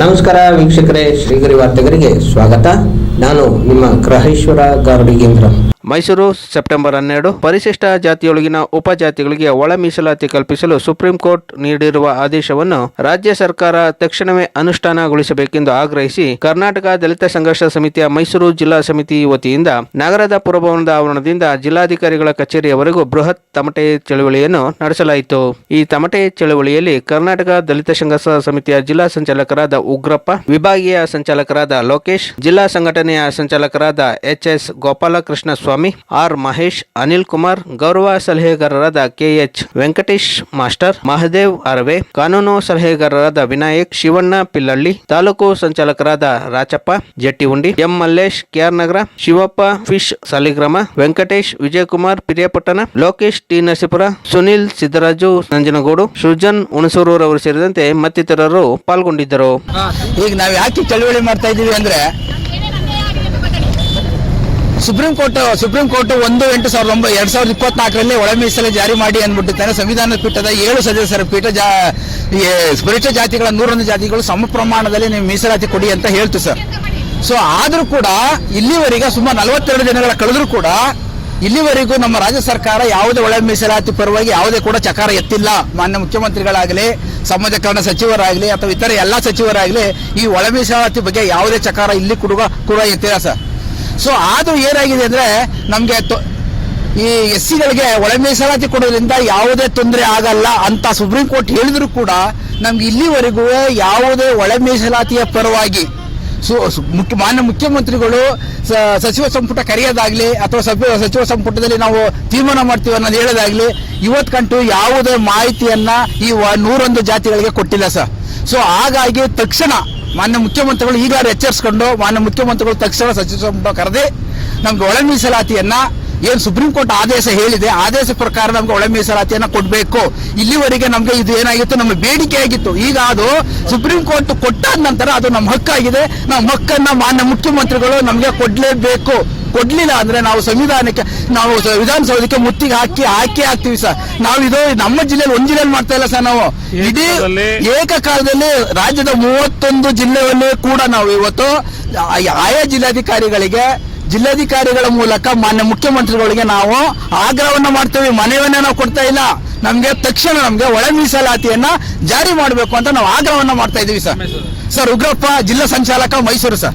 ನಮಸ್ಕಾರ ವೀಕ್ಷಕರೇ, ಶ್ರೀಗರಿ ವಾರ್ತೆಗರಿಗೆ ಸ್ವಾಗತ. ನಾನು ನಿಮ್ಮ ಗ್ರಹೇಶ್ವರ ಗಾರ್ಡಿಗೇಂದ್ರ ಮೈಸೂರು, ಸೆಪ್ಟೆಂಬರ್ ಹನ್ನೆರಡು. ಪರಿಶಿಷ್ಟ ಜಾತಿಯೊಳಗಿನ ಉಪಜಾತಿಗಳಿಗೆ ಒಳ ಮೀಸಲಾತಿ ಕಲ್ಪಿಸಲು ಸುಪ್ರೀಂ ಕೋರ್ಟ್ ನೀಡಿರುವ ಆದೇಶವನ್ನು ರಾಜ್ಯ ಸರ್ಕಾರ ತಕ್ಷಣವೇ ಅನುಷ್ಠಾನಗೊಳಿಸಬೇಕೆಂದು ಆಗ್ರಹಿಸಿ ಕರ್ನಾಟಕ ದಲಿತ ಸಂಘರ್ಷ ಸಮಿತಿಯ ಮೈಸೂರು ಜಿಲ್ಲಾ ಸಮಿತಿ ವತಿಯಿಂದ ನಗರದ ಪುರಭವನದ ಆವರಣದಿಂದ ಜಿಲ್ಲಾಧಿಕಾರಿಗಳ ಕಚೇರಿಯವರೆಗೂ ಬೃಹತ್ ತಮಟೆ ಚಳವಳಿಯನ್ನು ನಡೆಸಲಾಯಿತು. ಈ ತಮಟೆ ಚಳವಳಿಯಲ್ಲಿ ಕರ್ನಾಟಕ ದಲಿತ ಸಂಘರ್ಷ ಸಮಿತಿಯ ಜಿಲ್ಲಾ ಸಂಚಾಲಕರಾದ ಉಗ್ರಪ್ಪ, ವಿಭಾಗೀಯ ಸಂಚಾಲಕರಾದ ಲೋಕೇಶ್, ಜಿಲ್ಲಾ ಸಂಘಟನೆಯ ಸಂಚಾಲಕರಾದ H S Gopalakrishna Swamy R Mahesh, Anil Kumar, ಗೌರವ ಸಲಹೆಗಾರರಾದ ಕೆಎಚ್ ವೆಂಕಟೇಶ್ ಮಾಸ್ಟರ್, ಮಹದೇವ್ ಅರವೆ, ಕಾನೂನು ಸಲಹೆಗಾರರಾದ ವಿನಾಯಕ್, ಶಿವಣ್ಣ ಪಿಲ್ಲಳ್ಳಿ, ತಾಲೂಕು ಸಂಚಾಲಕರಾದ ರಾಚಪ್ಪ, ಜೆಟ್ಟಿಹುಂಡಿ, ಎಂ ಮಲ್ಲೇಶ್ ನಗರ ಶಿವಪ್ಪ, ಫಿಶ್ ಸಾಲಿಗ್ರಾಮ, ವೆಂಕಟೇಶ್, ವಿಜಯಕುಮಾರ್, ಪಿರಿಯಪಟ್ಟಣ, ಲೋಕೇಶ್ ಟಿ ನರಸೀಪುರ, ಸುನಿಲ್ ಸಿದ್ದರಾಜು, ನಂಜನಗೂಡು, ಸೃಜನ್ ಹುಣಸೂರವರು ಸೇರಿದಂತೆ ಮತ್ತಿತರರು ಪಾಲ್ಗೊಂಡಿದ್ದರು. ಈಗ ನಾವು ಯಾಕೆ ಚಳುವಳಿ ಮಾಡ್ತಾ ಇದ್ದೀವಿ ಅಂದ್ರೆ ಸುಪ್ರೀಂ ಕೋರ್ಟ್ ಸುಪ್ರೀಂ ಕೋರ್ಟ್ ಒಂದು ಎಂಟು ಸಾವಿರದ ಒಂಬೈ ಎರಡ್ ಸಾವಿರದ ಇಪ್ಪತ್ನಾಲ್ಕರಲ್ಲಿ ಒಳ ಮೀಸಲು ಜಾರಿ ಮಾಡಿ ಅಂದ್ಬಿಟ್ಟಿದ್ದಾನೆ. ಸಂವಿಧಾನ ಪೀಠದ ಏಳು ಸದಸ್ಯರ ಪೀಠ ಜಾ ಪರಿಷ್ಠ ಜಾತಿಗಳ ನೂರೊಂದು ಜಾತಿಗಳು ಸಮ ಪ್ರಮಾಣದಲ್ಲಿ ನೀವು ಮೀಸಲಾತಿ ಕೊಡಿ ಅಂತ ಹೇಳ್ತು ಸರ್. ಸೊ ಆದರೂ ಕೂಡ ಇಲ್ಲಿವರೆಗೆ ಸುಮಾರು ನಲವತ್ತೆರಡು ದಿನಗಳ ಕಳೆದರೂ ಕೂಡ ಇಲ್ಲಿವರೆಗೂ ನಮ್ಮ ರಾಜ್ಯ ಸರ್ಕಾರ ಯಾವುದೇ ಒಳ ಮೀಸಲಾತಿ ಪರವಾಗಿ ಯಾವುದೇ ಕೂಡ ಚಕಾರ ಎತ್ತಿಲ್ಲ. ಮಾನ್ಯ ಮುಖ್ಯಮಂತ್ರಿಗಳಾಗಲಿ ಸಮಾಜ ಕಲ್ಯಾಣ ಸಚಿವರಾಗಲಿ ಅಥವಾ ಇತರ ಎಲ್ಲ ಸಚಿವರಾಗಲಿ ಈ ಒಳ ಮೀಸಲಾತಿ ಬಗ್ಗೆ ಯಾವುದೇ ಚಕಾರ ಇಲ್ಲಿ ಕೂಡ ಕೂಡ ಎತ್ತಿಲ್ಲ ಸರ್. ಸೊ ಅದು ಏನಾಗಿದೆ ಅಂದ್ರೆ ನಮಗೆ ಈ ಎಸ್ ಸಿಗಳಿಗೆ ಒಳ ಮೀಸಲಾತಿ ಕೊಡೋದ್ರಿಂದ ಯಾವುದೇ ತೊಂದರೆ ಆಗಲ್ಲ ಅಂತ ಸುಪ್ರೀಂ ಕೋರ್ಟ್ ಹೇಳಿದ್ರು ಕೂಡ ನಮ್ಗೆ ಇಲ್ಲಿವರೆಗೂ ಯಾವುದೇ ಒಳ ಮೀಸಲಾತಿಯ ಪರವಾಗಿ ಮಾನ್ಯ ಮುಖ್ಯಮಂತ್ರಿಗಳು ಸಚಿವ ಸಂಪುಟ ಕರೆಯೋದಾಗ್ಲಿ ಅಥವಾ ಸಭೆ- ಸಚಿವ ಸಂಪುಟದಲ್ಲಿ ನಾವು ತೀರ್ಮಾನ ಮಾಡ್ತೀವಿ ಅನ್ನೋದು ಹೇಳೋದಾಗ್ಲಿ ಇವತ್ತು ಕಂಟು ಯಾವುದೇ ಮಾಹಿತಿಯನ್ನ ಈ ನೂರೊಂದು ಜಾತಿಗಳಿಗೆ ಕೊಟ್ಟಿಲ್ಲ ಸರ್. ಸೊ ಹಾಗಾಗಿ ತಕ್ಷಣ ಮಾನ್ಯ ಮುಖ್ಯಮಂತ್ರಿಗಳು ಈಗಾಗಲೇ ಎಚ್ಚರಿಸ್ಕೊಂಡು ಮಾನ್ಯ ಮುಖ್ಯಮಂತ್ರಿಗಳು ತಕ್ಷಣ ಸಚಿವ ಸಂಪುಟ ಕರೆದೇ ನಮ್ಗೆ ಒಳ ಮೀಸಲಾತಿಯನ್ನ ಏನ್ ಸುಪ್ರೀಂ ಕೋರ್ಟ್ ಆದೇಶ ಹೇಳಿದೆ ಆದೇಶ ಪ್ರಕಾರ ನಮ್ಗೆ ಒಳ ಮೀಸಲಾತಿಯನ್ನ ಕೊಡಬೇಕು. ಇಲ್ಲಿವರೆಗೆ ನಮ್ಗೆ ಇದು ಏನಾಗಿತ್ತು? ನಮ್ಮ ಬೇಡಿಕೆ ಆಗಿತ್ತು. ಈಗ ಅದು ಸುಪ್ರೀಂ ಕೋರ್ಟ್ ಕೊಟ್ಟಾದ ನಂತರ ಅದು ನಮ್ಮ ಹಕ್ಕಾಗಿದೆ. ನಮ್ಮ ಹಕ್ಕನ್ನ ಮಾನ್ಯ ಮುಖ್ಯಮಂತ್ರಿಗಳು ನಮ್ಗೆ ಕೊಡ್ಲೇಬೇಕು. ಕೊಡ್ಲಿಲ್ಲ ಅಂದ್ರೆ ನಾವು ಸಂವಿಧಾನಕ್ಕೆ ನಾವು ವಿಧಾನಸೌಧಕ್ಕೆ ಮುತ್ತಿಗೆ ಹಾಕಿ ಹಾಕಿ ಹಾಕ್ತಿವಿ ಸರ್. ನಾವು ಇದು ನಮ್ಮ ಜಿಲ್ಲೆಯಲ್ಲಿ ಒಂದ್ ಜಿಲ್ಲೆಯಲ್ಲಿ ಮಾಡ್ತಾ ಇಲ್ಲ ಸರ್ ನಾವು. ಇಡೀ ಏಕಕಾಲದಲ್ಲಿ ರಾಜ್ಯದ ಮೂವತ್ತೊಂದು ಜಿಲ್ಲೆಯಲ್ಲಿ ಕೂಡ ನಾವು ಇವತ್ತು ಆಯಾ ಜಿಲ್ಲಾಧಿಕಾರಿಗಳಿಗೆ ಜಿಲ್ಲಾಧಿಕಾರಿಗಳ ಮೂಲಕ ಮಾನ್ಯ ಮುಖ್ಯಮಂತ್ರಿಗಳಿಗೆ ನಾವು ಆಗ್ರಹವನ್ನ ಮಾಡ್ತೇವೆ ಮನವಿಯನ್ನ ನಾವು ಕೊಡ್ತಾ ಇಲ್ಲ. ನಮ್ಗೆ ತಕ್ಷಣ ನಮ್ಗೆ ಒಳ ಮೀಸಲಾತಿಯನ್ನ ಜಾರಿ ಮಾಡಬೇಕು ಅಂತ ನಾವು ಆಗ್ರಹವನ್ನ ಮಾಡ್ತಾ ಇದೀವಿ ಸರ್. ಸರ್. ಉಗ್ರಪ್ಪ ಜಿಲ್ಲಾ ಸಂಚಾಲಕ ಮೈಸೂರು ಸರ್.